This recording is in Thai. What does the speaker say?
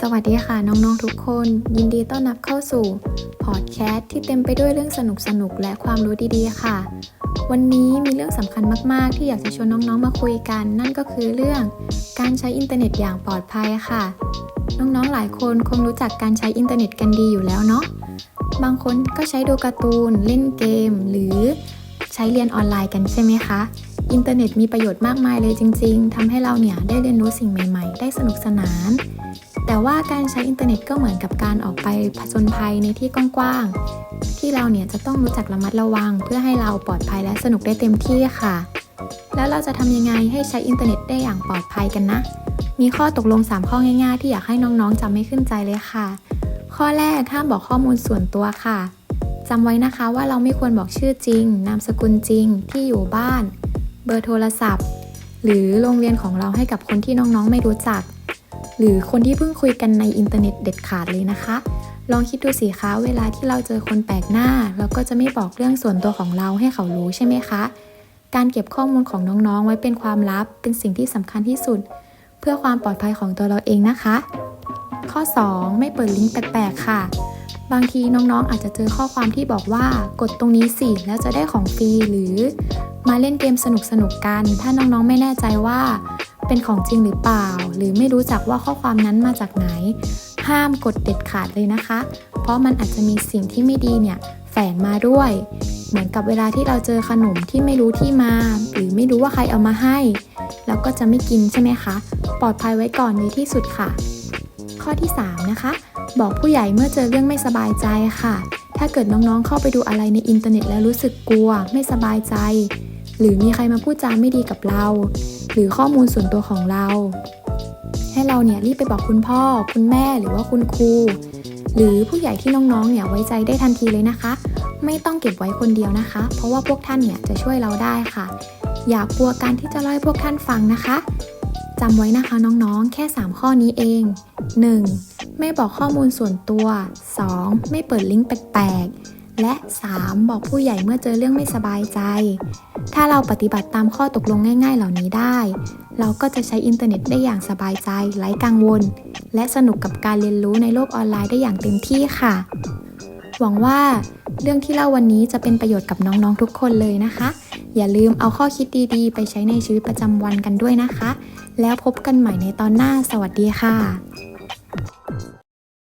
สวัสดีค่ะน้องๆทุกคน ยินดีต้อนรับเข้าสู่พอดแคสต์ที่เต็มไปด้วยเรื่องสนุกๆและความรู้ดีๆค่ะ วันนี้มีเรื่องสำคัญมากๆ ที่อยากจะชวนน้องๆมาคุยกัน นั่นก็คือเรื่องการใช้อินเทอร์เน็ตอย่างปลอดภัยค่ะ น้องๆหลายคนคงรู้จักการใช้อินเทอร์เน็ตกันดีอยู่แล้วเนาะบางคนก็ใช้ดูการ์ตูน เล่นเกม หรือใช้เรียนออนไลน์กันใช่ไหมคะอินเทอร์เน็ตมีประโยชน์มากมายเลยจริง ๆทำให้เราเนี่ยได้เรียนรู้สิ่งใหม่ ๆ ได้สนุกสนาน แต่ว่าการใช้อินเทอร์เน็ตก็เหมือนกับการออกไปผจญภัยในที่กว้างๆ ที่เราเนี่ยจะต้องรู้จักระมัดระวัง เพื่อให้เราปลอดภัยและสนุกได้เต็มที่ค่ะ แล้วเราจะทำยังไงให้ใช้อินเทอร์เน็ตได้อย่างปลอดภัยกันนะ มีข้อตกลง 3 ข้อง่ายๆ ที่อยากให้น้องๆจำไม่ขึ้นใจเลยค่ะ ข้อแรกห้ามบอกข้อมูลส่วนตัวค่ะจำไว้นะคะว่าเราไม่ควรบอกชื่อจริง นามสกุลจริง ที่อยู่บ้าน เบอร์โทรศัพท์ หรือโรงเรียนของเราให้กับคนที่น้องๆไม่รู้จัก หรือคนที่เพิ่งคุยกันในอินเทอร์เน็ตเด็ดขาดเลยนะคะ ลองคิดดูสิคะเวลาที่เราเจอคนแปลกหน้า เราก็จะไม่บอกเรื่องส่วนตัวของเราให้เขารู้ใช่ไหมคะ การเก็บข้อมูลของน้องๆ ไว้เป็นความลับ เป็นสิ่งที่สำคัญที่สุด เพื่อความปลอดภัยของตัวเราเองนะคะ ข้อ 2 ไม่เปิดลิงก์แปลกๆค่ะบางทีน้องๆ อาจจะเจอข้อความที่บอกว่ากดตรงนี้สิแล้วจะได้ของฟรีหรือ มาเล่นเกมสนุกๆกัน ถ้าน้องๆ ไม่แน่ใจว่า เป็นของจริงหรือเปล่า หรือไม่รู้จักว่าข้อความนั้นมาจากไหน ห้ามกดเด็ดขาดเลยนะคะ เพราะมันอาจจะมีสิ่งที่ไม่ดีเนี่ยแฝงมาด้วย เหมือนกับเวลาที่เราเจอขนมที่ไม่รู้ที่มา หรือไม่รู้ว่าใครเอามาให้ แล้วก็จะไม่กินใช่ไหมคะ ปลอดภัยไว้ก่อนในที่สุดค่ะ ข้อที่ 3 นะคะ บอกผู้ใหญ่เมื่อเจอเรื่องไม่สบายใจค่ะ ถ้าเกิดน้องๆเข้าไปดูอะไรในอินเทอร์เน็ตแล้วรู้สึกกลัว ไม่สบายใจ หรือมีใครมาพูดจาไม่ดีกับเรา หรือข้อมูลส่วนตัวของเรา ให้เราเนี่ยรีบไปบอกคุณพ่อ คุณแม่หรือว่าคุณครูหรือผู้ใหญ่ที่น้องๆ เนี่ยไว้ใจได้ทันทีเลยนะคะ ไม่ต้องเก็บไว้คนเดียวนะคะ เพราะว่าพวกท่านเนี่ยจะช่วยเราได้ค่ะ อย่ากลัวการที่จะเล่าให้พวกท่านฟังนะคะจำไว้นะคะน้องๆ แค่ 3 ข้อนี้เอง 1. ไม่บอกข้อมูลส่วนตัว 2. ไม่เปิดลิงก์แปลกๆ และ 3. บอกผู้ใหญ่เมื่อเจอเรื่องไม่สบายใจ ถ้าเราปฏิบัติตามข้อตกลงง่ายๆ เหล่านี้ได้ เราก็จะใช้อินเทอร์เน็ตได้อย่างสบายใจ ไร้กังวล และสนุกกับการเรียนรู้ในโลกออนไลน์ได้อย่างเต็มที่ค่ะ หวังว่าเรื่องที่เล่าวันนี้จะเป็นประโยชน์กับน้องๆทุกคนเลยนะคะ อย่าลืมเอาข้อคิดดีๆ ไปใช้ในชีวิตประจำวันกันด้วยนะคะ แล้วพบกันใหม่ในตอนหน้า สวัสดีค่ะ